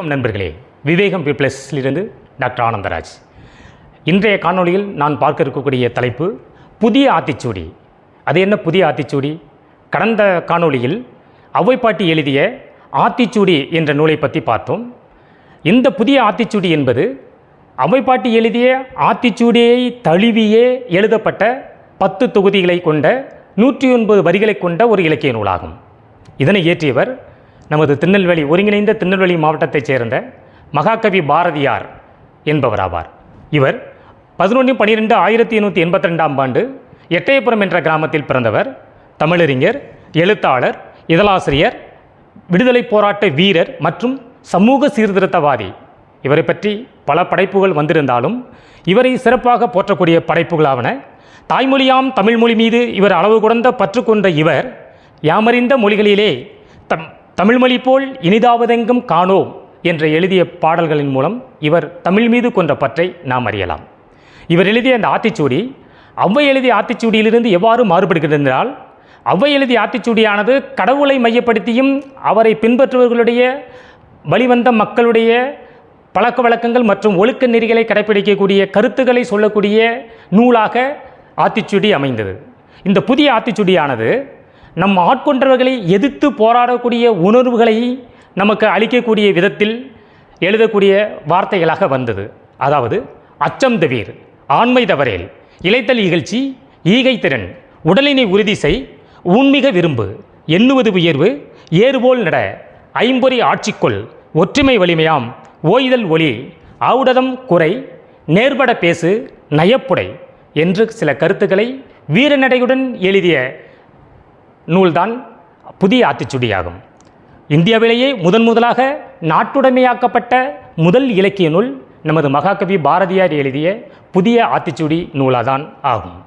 வணக்கம் நண்பர்களே. விவேகம் பீப்ளஸ்லிருந்து டாக்டர் ஆனந்தராஜ். இன்றைய காணொளியில் நான் பார்க்க இருக்கக்கூடிய தலைப்பு புதிய ஆத்திச்சூடி. அது என்ன புதிய ஆத்திச்சூடி? கடந்த காணொளியில் அவ்வைப்பாட்டி எழுதிய ஆத்திச்சூடி என்ற நூலை பற்றி பார்த்தோம். இந்த புதிய ஆத்திச்சூடி என்பது ஔவைப்பாட்டி எழுதிய ஆத்திச்சூடியை தழுவியே எழுதப்பட்ட பத்து தொகுதிகளை கொண்ட நூற்றி ஒன்பது வரிகளை கொண்ட ஒரு இலக்கிய நூலாகும். இதனை இயற்றியவர் நமது திருநெல்வேலி ஒருங்கிணைந்த திருநெல்வேலி மாவட்டத்தைச் சேர்ந்த மகாகவி பாரதியார் என்பவராவார். இவர் பதினொன்று பன்னிரெண்டு ஆயிரத்தி எண்ணூற்றி எண்பத்தி ரெண்டாம் ஆண்டு எட்டயபுரம் என்ற கிராமத்தில் பிறந்தவர். தமிழறிஞர் எழுத்தாளர் இதழாசிரியர் விடுதலை போராட்ட வீரர் மற்றும் சமூக சீர்திருத்தவாதி. இவரை பற்றி பல படைப்புகள் வந்திருந்தாலும் இவரை சிறப்பாக போற்றக்கூடிய படைப்புகளாவன தாய்மொழியாம் தமிழ்மொழி மீது இவர் அளவு குடந்த பற்று கொண்ட இவர் யாமறிந்த மொழிகளிலே தம் தமிழ்மொழி போல் இனிதாவதெங்கும் காணோம் என்று எழுதிய பாடல்களின் மூலம் இவர் தமிழ் மீது கொன்ற பற்றை நாம் அறியலாம். இவர் எழுதிய அந்த ஆத்திச்சூடி ஔவை எழுதிய ஆத்திச்சூடியிலிருந்து எவ்வாறு மாறுபடுகிறது என்றால் ஔவை எழுதிய ஆத்திச்சூடியானது கடவுளை மையப்படுத்தியும் அவரை பின்பற்றுபவர்களுடைய வழிவந்த மக்களுடைய பழக்க வழக்கங்கள் மற்றும் ஒழுக்க நெறிகளை கடைப்பிடிக்கக்கூடிய கருத்துக்களை சொல்லக்கூடிய நூலாக ஆத்திச்சுடி அமைந்தது. இந்த புதிய ஆத்திச்சுடியானது நம் ஆட்கொண்டவர்களை எதிர்த்து போராடக்கூடிய உணர்வுகளை நமக்கு அளிக்கக்கூடிய விதத்தில் எழுதக்கூடிய வார்த்தைகளாக வந்தது. அதாவது அச்சம் தவிர் ஆண்மை தவறேல் இலைத்தல் இகழ்ச்சி ஈகை திறன் உடலினை உறுதி செய் ஊன்மிக விரும்பு எண்ணுவது உயர்வு ஏறுபோல் நட ஐம்பொறி ஆட்சிக்குள் ஒற்றுமை வலிமையாம் ஓய்தல் ஒளி ஆவுடதம் குறை நேர்பட பேசு நயப்புடை என்று சில கருத்துக்களை வீரநடையுடன் எழுதிய நூல்தான் புதிய ஆத்திச்சுடியாகும். இந்தியாவிலேயே முதன் முதலாக நாட்டுடைமையாக்கப்பட்ட முதல் இலக்கிய நூல் நமது மகாகவி பாரதியார் எழுதிய புதிய ஆத்திச்சுடி நூலாதான் ஆகும்.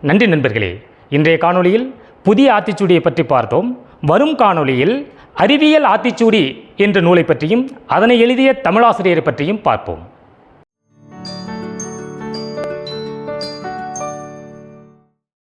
நன்றி நண்பர்களே இன்றைய காணொளியில் புதிய ஆத்திச்சூடியை பற்றி பார்த்தோம். வரும் காணொளியில் அறிவியல் ஆத்திச்சூடி என்ற நூலை பற்றியும் அதனை எழுதிய தமிழாசிரியரை பற்றியும் பார்ப்போம்.